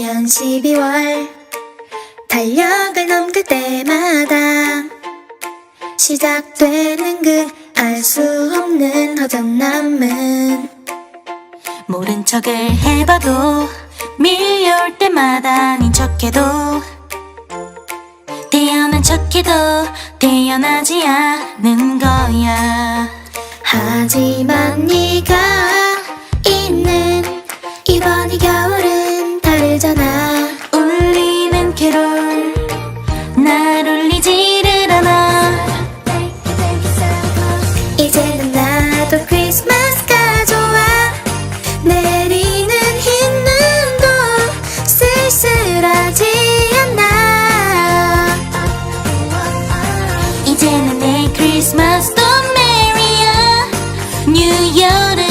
되면 12월 달력을 넘길 때마다 시작되는 그 알 수 없는 허전함은 모른 척을 해봐도 밀려올 때마다 아닌 척해도 태어난 척해도 태어나지 않는 거야. 하지만 네가 이제는 나도 크리스마스가 좋아 내리는 흰 눈도 쓸쓸하지 않아. 이제는 내 크리스마스도 메리야. 뉴 여름